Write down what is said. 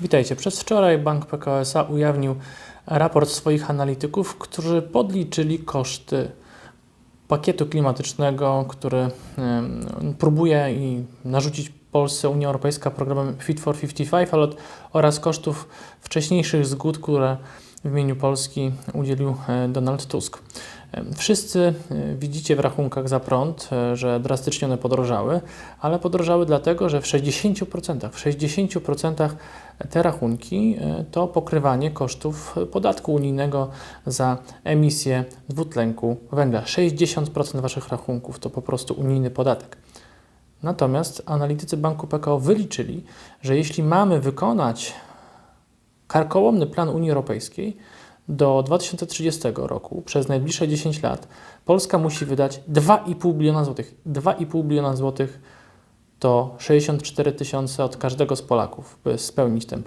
Witajcie. Przez wczoraj Bank PKO ujawnił raport swoich analityków, którzy podliczyli koszty pakietu klimatycznego, który próbuje i narzucić Polsce Unia Europejska programem Fit for 55 ale, oraz kosztów wcześniejszych zgód, które w imieniu Polski udzielił e, Donald Tusk. Wszyscy e, widzicie w rachunkach za prąd, e, że drastycznie one podrożały, ale podrożały dlatego, że w 60%, w 60% te rachunki e, to pokrywanie kosztów podatku unijnego za emisję dwutlenku węgla. 60% Waszych rachunków to po prostu unijny podatek. Natomiast analitycy Banku PKO wyliczyli, że jeśli mamy wykonać karkołomny plan Unii Europejskiej, do 2030 roku, przez najbliższe 10 lat, Polska musi wydać 2,5 biliona złotych. 2,5 biliona złotych to 64 tysiące od każdego z Polaków, by spełnić ten